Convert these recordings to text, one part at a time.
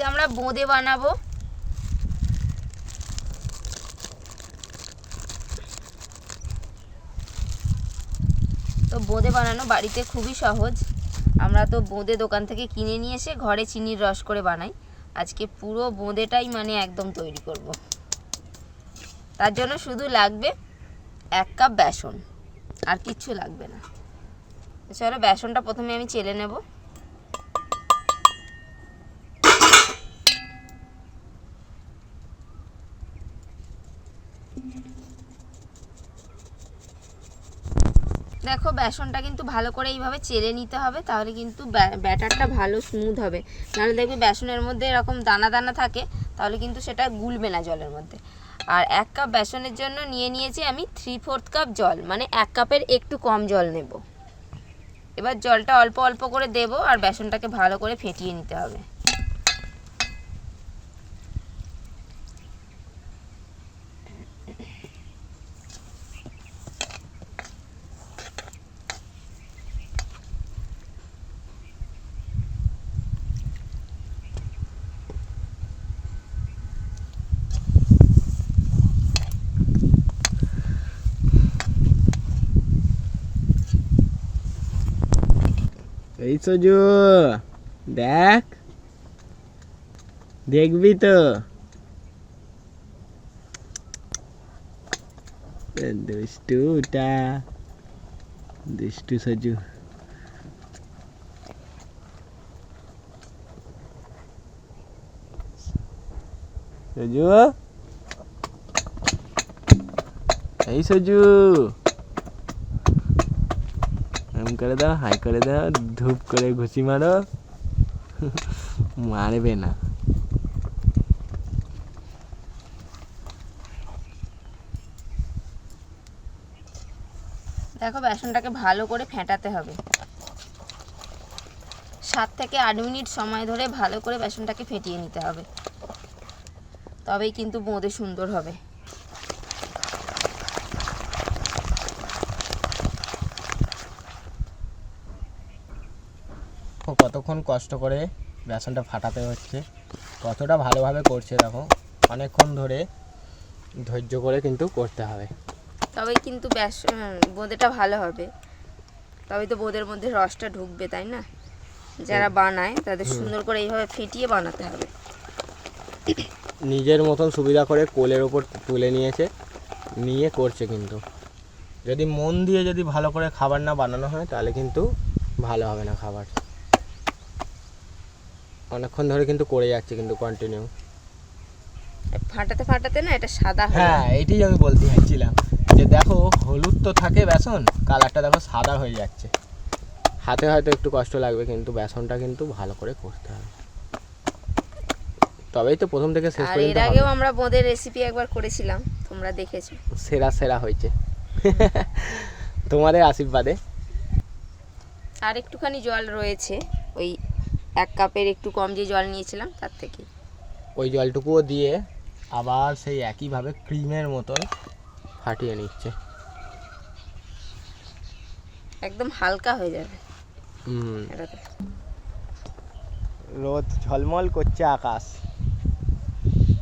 আজকে আমরা বোঁদে বানাবো। তো বোঁদে বানানো বাড়িতে খুবই সহজ। আমরা তো বোঁদে দোকান থেকে কিনে নিয়ে এসে ঘরে চিনির রস করে বানাই। আজকে পুরো বোঁদেটাই মানে একদম তৈরি করব। তার জন্য শুধু লাগবে এক কাপ বেসন। আর কিচ্ছু লাগবে না। চলো বেসনটা প্রথমে আমি চেলে নেব। দেখো বেসনটা কিন্তু ভালো করে এইভাবে চেলে নিতে হবে, তাহলে কিন্তু ব্যা- ব্যাটারটা ভালো স্মুথ হবে। নাহলে দেখবে বেসনের মধ্যে এরকম দানা দানা থাকে, তাহলে কিন্তু সেটা গুলবে না জলের মধ্যে। আর এক কাপ বেসনের জন্য নিয়ে নিয়েছি আমি থ্রি ফোর্থ কাপ জল মানে এক কাপের একটু কম জল নেব। এবার জলটা অল্প অল্প করে দেব, আর বেসনটাকে ভালো করে ফেটিয়ে নিতে হবে। এই সজু দেখ দেখবি তো এ দুষ্টুটা দুষ্টু সজু সজু এই সজু এম করে দাও, হাই করে দাও, ধূপ করে ঘুষি মারো। মারবে না। দেখো, বেসনটাকে ভালো করে ফেটাতে হবে। সাত থেকে আট মিনিট সময় ধরে ভালো করে বেসনটাকে ফেটিয়ে নিতে হবে। তবেই কিন্তু বোঁদে সুন্দর হবে। ও কতক্ষণ কষ্ট করে বেসনটা ফাটাতে হচ্ছে। কতটা ভালোভাবে করছে দেখো অনেকক্ষণ ধরে ধৈর্য করে কিন্তু করতে হবে। তবে কিন্তু বোঁদেটা ভালো হবে। তবে তো বোঁদের মধ্যে রসটা ঢুকবে তাই না? যারা বানায় তাদের সুন্দর করে এইভাবে ফেটিয়ে বানাতে হবে। নিজের মতন সুবিধা করে কোলের ওপর তুলে নিয়েছে নিয়ে করছে কিন্তু। যদি মন দিয়ে যদি ভালো করে খাবার না বানানো হয় তাহলে কিন্তু ভালো হবে না খাবার। অনেকক্ষণ ধরে কিন্তু করে যাচ্ছে কিন্তু কন্টিনিউ ফাটাতে ফাটাতে না এটা সাদা হয়ে হ্যাঁ এটাই আমি বলতে চাইছিলাম যে দেখো হলুদ তো থাকে বেসন কালারটা দেখো সাদা হয়ে যাচ্ছে। হাতে হয়তো একটু কষ্ট লাগবে কিন্তু বেসনটা কিন্তু ভালো করে করতে হবে। তবেই তো প্রথম থেকে শেষ পর্যন্ত এর আগেও আমরা বোঁদের রেসিপি একবার করেছিলাম তোমরা দেখেছ। সেরা সেরা হয়েছে। তোমাদের আশীর্বাদে। আর একটুখানি জল রয়েছে। এক কাপের একটু কম যে জল নিয়েছিলাম তার থেকে। ওই জলটুকুও দিয়ে আবার সেই একইভাবে ক্রিমের মতন ফাটিয়ে নিচ্ছে। একদম হালকা হয়ে যাবে। হুম। রোদ ঝলমল করছে আকাশ।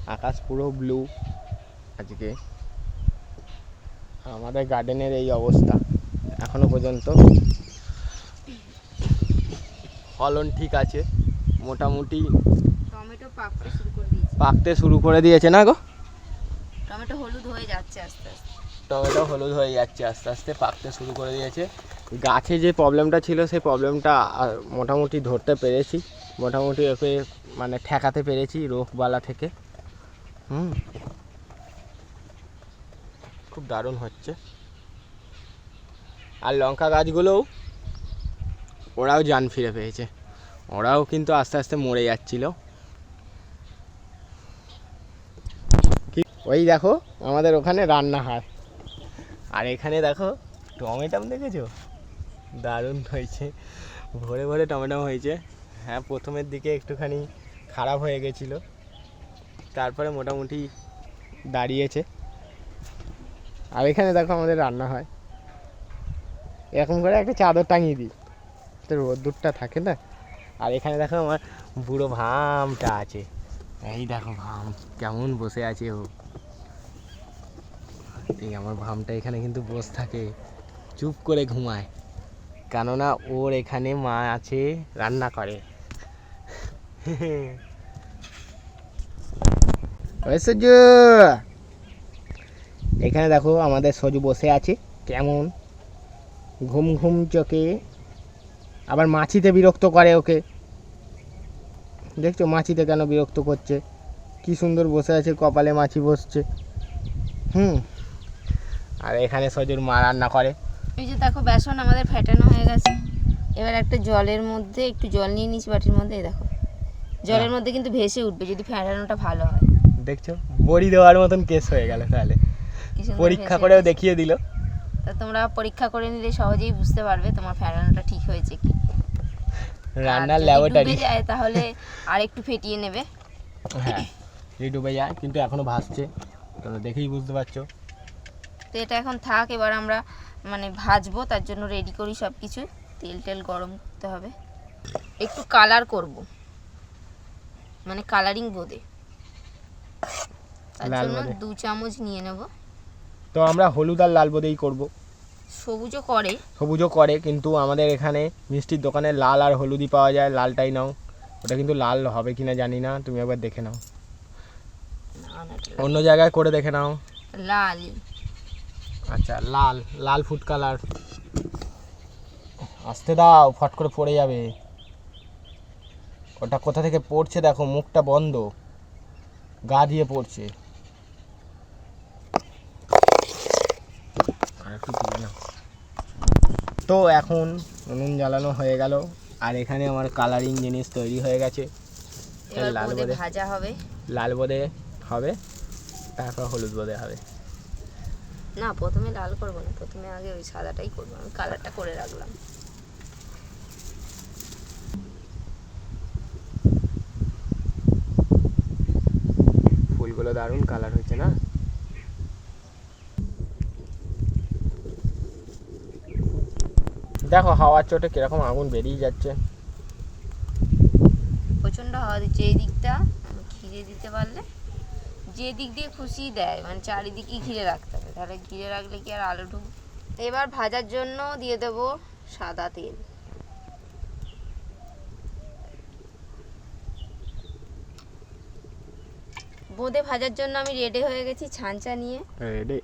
আকাশ পুরো ব্লু আজকে। আমাদের গার্ডেনের এই অবস্থা এখনও পর্যন্ত। ফলন ঠিক আছে মোটামুটি টমেটো পাকতে শুরু করে দিয়েছি। পাকতে শুরু করে দিয়েছে না গো? টমেটো হলুদ হয়ে যাচ্ছে আস্তে আস্তে। টমেটো হলুদ হয়ে যাচ্ছে আস্তে আস্তে পাকতে শুরু করে দিয়েছে। গাছে যে প্রবলেমটা ছিল সেই প্রবলেমটা মোটামুটি ধরতে পেরেছি। মোটামুটি ওকে মানে ঠেকাতে পেরেছি রোগবালা থেকে। হুম। খুব দারুণ হচ্ছে। আর লঙ্কা গাছগুলোও ওরাও জান ফিরে পেয়েছে। ওরাও কিন্তু আস্তে আস্তে মরে যাচ্ছিল। ওই দেখো, আমাদের ওখানে রান্না হয় আর এখানে দেখো, টমেটাম দেখেছ? দারুণ হয়েছে। ভরে ভরে টমেটাম হয়েছে। হ্যাঁ প্রথমের দিকে একটুখানি খারাপ হয়ে গেছিল। তারপরে মোটামুটি দাঁড়িয়েছে। আর এখানে দেখো আমাদের রান্না হয় এরকম করে একটা চাদর টাঙিয়ে দিই। তো রোদ্দুরটা থাকে না? আর এখানে দেখো আমার বুড়ো ভামটা আছে। এই দেখো ভাম, কেমন বসে আছে ও। এই আমার ভামটা এখানে কিন্তু বসে থাকে, চুপ করে ঘুমায়। কেননা ওর এখানে মা আছে, রান্না করে। এখানে দেখো আমাদের সজু বসে আছে, কেমন? ঘুম ঘুম চোখে। আবার মাছিতে বিরক্ত করে ওকে। দেখছ মাছিতে কেন বিরক্ত করছে? কি সুন্দর বসে আছে কপালে মাছি বসছে। হুম। আর এখানে সজুর মা রান্না করে। এই যে দেখো বেসন আমাদের ফেটানো হয়ে গেছে। এবার একটা জলের মধ্যে একটু জল নিয়ে নিচ্ছি বাটির মধ্যে এই দেখো। জলের মধ্যে কিন্তু ভেসে উঠবে যদি ফেটানোটা ভালো হয়। দেখছ? বড়ি দেওয়ার মতন কেস হয়ে গেল তাহলে। পরীক্ষা করেও দেখিয়ে দিল। তা তোমরা পরীক্ষা করে নিলে সহজেই বুঝতে পারবে তোমার ফেটানোটা ঠিক হয়েছে কি। রান্নার ল্যাবরেটরি যায় তাহলে আর একটু ফেটিয়ে নেবে। হ্যাঁ এই ডুবে যায় কিন্তু এখনও ভাসছে তোমরা দেখেই বুঝতে পারছ। তো এটা এখন থাক এবার আমরা মানে ভাজবো তার জন্য রেডি করি সব কিছু তেল টেল গরম করতে হবে। একটু কালার করব। মানে কালারিং বোঁদে। তার লাল জন্য দু চামচ নিয়ে নেব। তো আমরা হলুদ আর লাল বোধেই করব। সবুজও করে। সবুজও করে কিন্তু আমাদের এখানে মিষ্টির দোকানে লাল আর হলুদই পাওয়া যায় লালটাই নাও। ওটা কিন্তু লাল হবে কিনা জানি না তুমি একবার দেখে নাও। অন্য জায়গায় করে দেখে নাও। লাল। আচ্ছা লাল লাল ফুড কালার আসতে দাও ফট করে পড়ে যাবে। ওটা কোথা থেকে পড়ছে দেখো মুখটা বন্ধ। গা দিয়ে পড়ছে আর একটু তুলে নাও। তো এখন উনুন জ্বালানো হয়ে গেল আর এখানে আমার কালারিং জিনিস তৈরি হয়ে গেছে। লাল বোঁদে। ভাজা হবে? লাল বোদে হবে তারপর হলুদ বোদে হবে। না প্রথমে লাল করব না প্রথমে আগে ওই সাদাটাই করব আমি কালারটা করে রাখলাম। ফুলগুলো দারুণ কালার হয়েছে না? দেখো হাওয়ার চোটে কীরকম আগুন বেরিয়ে যাচ্ছে। প্রচণ্ড হাওয়া দিচ্ছে এই দিকটা ঘিরে দিতে পারলে। যে দিক দিয়ে খুশি দেয় মানে চারিদিকে ঘিরে রাখতে হবে। তাহলে ঘিরে রাখলে কি আর আলো ঢুক? এবার ভাজার জন্য দিয়ে দেবো সাদা তেল। বোঁদে ভাজার জন্য আমি রেডি হয়ে গেছি ছাঁচা নিয়ে। রেডি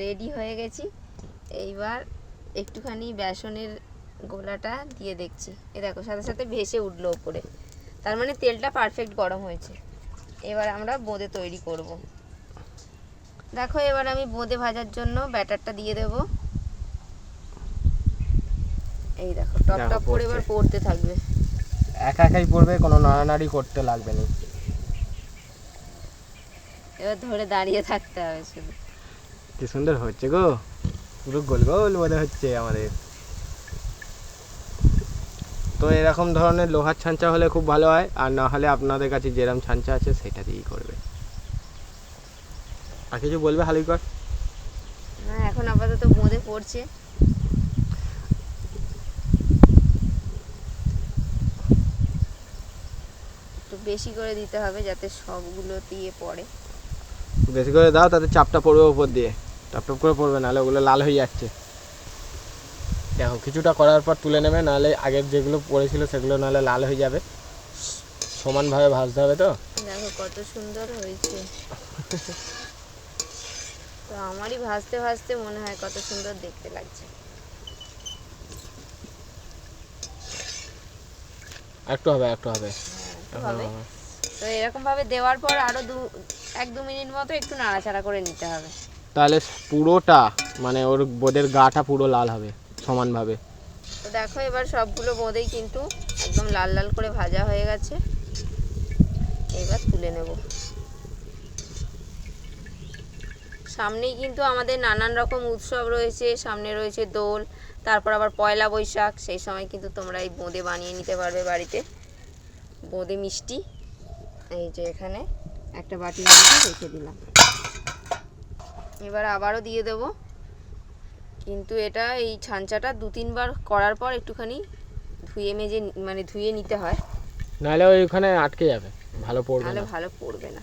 রেডি হয়ে গেছি। এইবার একটুখানি বেসনের গোলাটা দিয়ে দেখছি। এ দেখো সাথে সাথে ভেসে উঠল উপরে তার মানে তেলটা পারফেক্ট গরম হয়েছে। এবার আমরা বোঁদে তৈরি করব। দেখো এবার আমি বোঁদে ভাজার জন্য ব্যাটারটা দিয়ে দেব। এই দেখো টপ টপ করে এবার। পড়তে থাকবে। একা একাই পড়বে কোনো নাড়ানাড়ি করতে লাগবে না। এবার ধরে দাঁড়িয়ে থাকতে হবে শুধু। কি সুন্দর হচ্ছে গো। পুরো গোল গোল বোধ হচ্ছে আমাদের। তো এরকম ধরনের লোহার ছাঁচা হলে খুব ভালো হয় আর না হলে আপনাদের কাছে যেরকম ছাঁচা আছে সেটা দিয়েই করবে। আর কিছু বলবে হালুইকর না এখন আপাতত বোঁদে পড়ছে। একটু বেশি করে দিতে হবে যাতে সবগুলো দিয়ে পড়ে। বেশি করে দাও তাতে চাপটা পড়বে উপর দিয়ে। টপ করে পড়বে নাহলে ওগুলো লাল হয়ে যাচ্ছে। দেখো কিছুটা করার পর তুলে নেবে নাহলে আগের যেগুলো পড়েছিল সেগুলো নাহলে লাল হয়ে যাবে। সমানভাবে ভাজতে হবে তো? দেখো কত সুন্দর হয়েছে। তো আমারই ভাজতে ভাজতে মনে হয় কত সুন্দর দেখতে লাগছে। একটু হবে একটু হবে। একটু হবে। তো এরকম ভাবে দেওয়ার পর আরও দু এক দু মিনিট মতো একটু নাড়াচাড়া করে নিতে হবে। তাহলে পুরোটা মানে ওর বোদের গাটা পুরো লাল হবে, সমানভাবে। তো দেখো এবার সবগুলো বোঁদেই কিন্তু একদম লাল লাল করে ভাজা হয়ে গেছে। এবার তুলে নেব। সামনেই কিন্তু আমাদের নানান রকম উৎসব রয়েছে, সামনে রয়েছে দোল, তারপর আবার পয়লা বৈশাখ, সেই সময় কিন্তু তোমরা এই বোঁদে বানিয়ে নিতে পারবে বাড়িতে। বোঁদে মিষ্টি, এই যে এখানে একটা বাটি রেখে দিলাম। এবার আবারও দিয়ে দেবো। কিন্তু এটা এই ছাঞ্চাটা দু তিনবার করার পর একটুখানি ধুয়ে মেজে মানে ধুয়ে নিতে হয়। নাহলে ওইখানে আটকে যাবে। ভালো পড়বে না। ভালো পড়বে না।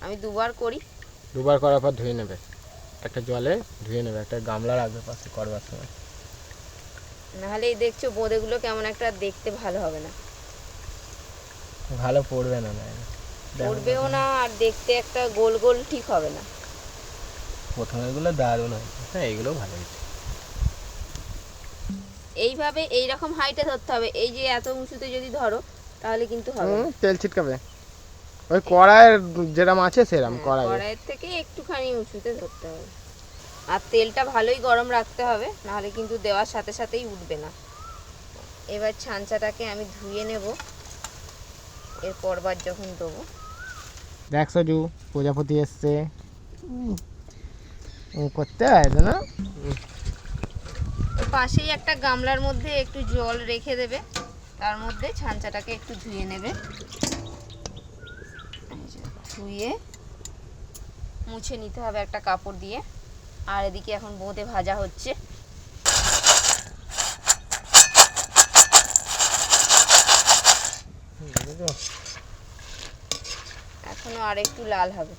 আমি দুবার করি। দুবার করার পর ধুয়ে নেবে। একটা জলে ধুয়ে নেবে। একটা গামলা রাখবে পাশে করবার সময়। নাহলে এই দেখছ বোঁদেগুলো কেমন একটা দেখতে ভালো হবে না। ভালো পড়বে না পড়বেও না আর দেখতে একটা গোল গোল ঠিক হবে না। প্রথমেগুলো দারুণ হয়েছে। হ্যাঁ এগুলো ভালো হয়েছে। এইভাবে এই রকম হাইটে ধরতে হবে। এই যে এত উঁচুতে যদি ধরো তাহলে কিন্তু হবে তেল ছিটকাবে। ওই কড়াইয়ের যেরকম আছে সেরকম হ্যাঁ, কড়াই কড়াইয়ের থেকে একটুখানি উঁচুতে ধরতে হবে। আর তেলটা ভালোই গরম রাখতে হবে নাহলে কিন্তু দেওয়ার সাথে সাথেই উঠবে না। এবার ছাঞ্চাটাকে আমি ধুয়ে নেব। এর পরবার যখন দেবো। দেখ সজু প্রজাপতি এসছে। করতে হয় তো না? পাশেই একটা গামলার মধ্যে একটু জল রেখে দেবে। তার মধ্যে ছাঞ্চাটাকে একটু ধুয়ে নেবে। ধুয়ে মুছে নিতে হবে একটা কাপড় দিয়ে। আর এদিকে এখন বোঁদে ভাজা হচ্ছে। এখনও আর একটু লাল হবে।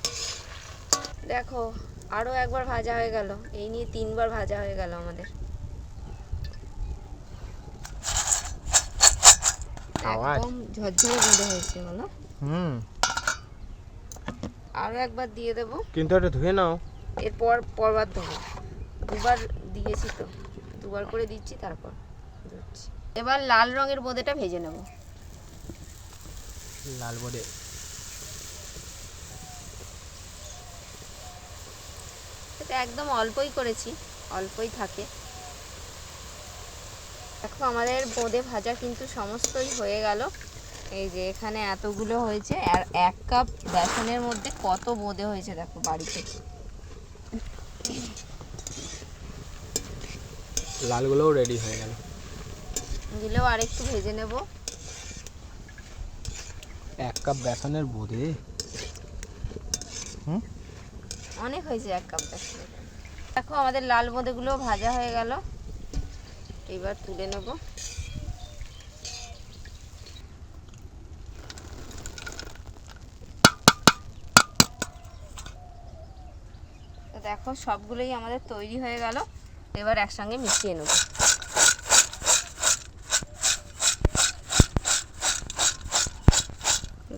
দেখো আরও একবার ভাজা হয়ে গেল। এই নিয়ে তিনবার ভাজা হয়ে গেল আমাদের। একদম ঝরঝরে বোঁদে হয়েছে বলো। হুম। আরও একবার দিয়ে দেবো। কিন্তু এটা ধুয়ে নাও। এরপর পরবার দেবো দুবার দিয়েছি তো। দুবার করে দিচ্ছি তারপর এবার লাল রঙের বোঁদেটা ভেজে নেব। লাল বডে এটা একদম অল্পই করেছি অল্পই থাকে। দেখো আমাদের বোঁদে ভাজা কিন্তু সমস্তই হয়ে গেল। এই যে এখানে এতগুলো হয়েছে আর এক কাপ বেসনের মধ্যে কত বোঁদে হয়েছে দেখো বাড়িতে। লালগুলোও রেডি হয়ে গেল। দিলেও আর একটু ভেজে নেব। এক কাপ বেসনের বোঁদে? অনেক হয়েছে এক কাপ দেখো। আমাদের লাল বোঁদেগুলো ভাজা হয়ে গেল। এবার তুলে নেব। দেখো সবগুলোই আমাদের তৈরি হয়ে গেল। এবার একসঙ্গে মিশিয়ে নেব।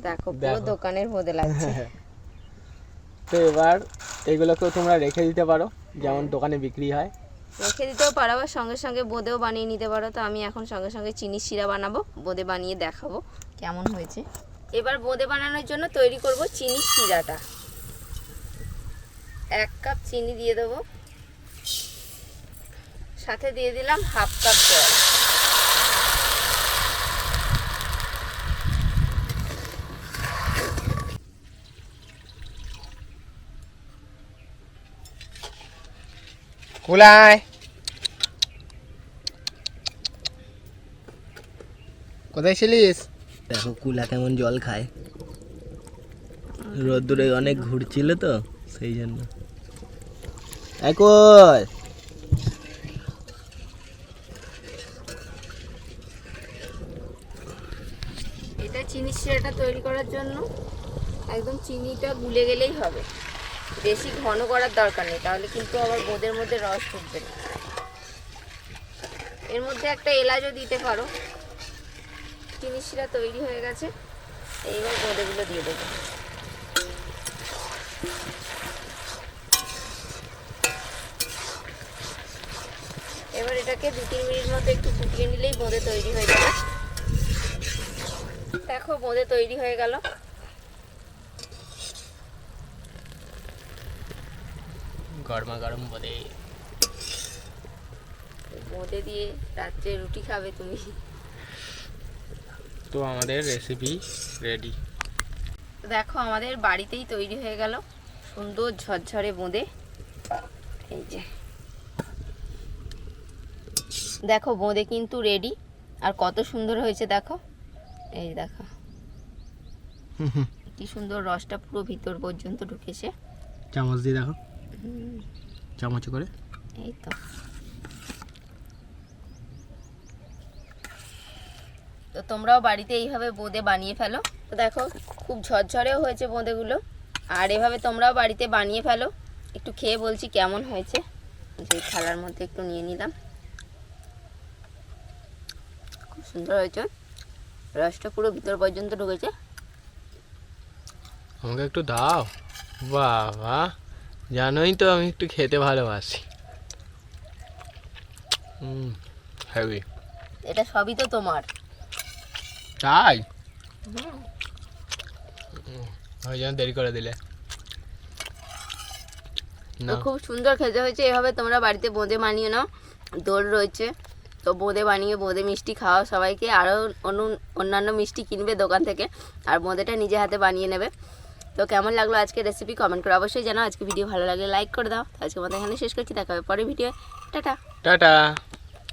দেখো পুরো দোকানের বোঁদে লাগছে। তো এবার এগুলোকেও তোমরা রেখে দিতে পারো যেমন দোকানে বিক্রি হয়। রেখে দিতেও পারো আবার সঙ্গে সঙ্গে বোঁদেও বানিয়ে নিতে পারো। তো আমি এখন সঙ্গে সঙ্গে চিনি শিরা বানাবো বোঁদে বানিয়ে দেখাবো কেমন হয়েছে। এবার বোঁদে বানানোর জন্য তৈরি করব চিনি শিরাটা। এক কাপ চিনি দিয়ে দেবো। সাথে দিয়ে দিলাম হাফ কাপ জল। কুলায়। কোথায় ছিলিস? দেখো কুলা কেমন জল খায়। রোদ্দুরে অনেক ঘুরছিল তো সেই জন্য। একই এটা চিনির শিরাটা তৈরি করার জন্য। একদম চিনিটা গুলে গেলেই হবে। বেশি ঘন করার দরকার নেই, তাহলে কিন্তু আবার বোঁদের মধ্যে রস ঢুকবে না। এর মধ্যে একটা এলাচও দিতে পারো। জিনিসটা তৈরি হয়ে গেছে। এইবার বোঁদেগুলো দিয়ে দেবো। এবার এটাকে দু তিন মিনিট মতো একটু ফুটিয়ে নিলেই বোঁদে তৈরি হয়ে যাবে। দেখো বোঁদে তৈরি হয়ে গেল। গরমা গরম বলে বোঁদে দিয়ে রাত্রে রুটি খাবে তুমি। তো আমাদের রেসিপি রেডি দেখো আমাদের বাড়িতেই তৈরি হয়ে গেল সুন্দর ঝরঝরে বোঁদে। এই যে। দেখো বোঁদে কিন্তু রেডি আর কত সুন্দর হয়েছে দেখো। এই দেখো। কি সুন্দর রসটা পুরো ভিতর পর্যন্ত ঢুকেছে। চামচ দিয়ে দেখো। চামচ করে? এই তো। তো তোমরাও বাড়িতে এইভাবে বোঁদে বানিয়ে ফেলো। তো দেখো খুব ঝরঝরেও হয়েছে বোঁদেগুলো। আর এভাবে তোমরাও বাড়িতে বানিয়ে ফেলো। একটু খেয়ে বলছি কেমন হয়েছে। যে থালার মধ্যে একটু নিয়ে নিলাম। খুব সুন্দর হয়েছে। রসটা পুরো ভিতর পর্যন্ত ঢুকেছে। আমাকে একটু দাও। বাবা। জানোই তো আমি একটু খেতে ভালোবাসি। হুম এটা সবই তো তোমার। তাই? ওই জন্য দেরি করে দিলে। খুব সুন্দর খেতে হয়েছে এভাবে তোমরা বাড়িতে বোঁদে বানিয়ে নাও দোল রয়েছে। তো বোঁদে বানিয়ে বোঁদে মিষ্টি খাওয়াও সবাইকে আরও অন্য অন্যান্য মিষ্টি কিনবে দোকান থেকে আর বোঁদেটা নিজে হাতে বানিয়ে নেবে। তো কেমন লাগল আজকে রেসিপি কমেন্ট করে অবশ্যই জানাও। আজকে ভিডিও ভালো লাগলে লাইক করে দাও। আজকে আমাদের এখানে শেষ করছি। দেখা হবে পরে ভিডিও টাটা। টাটা।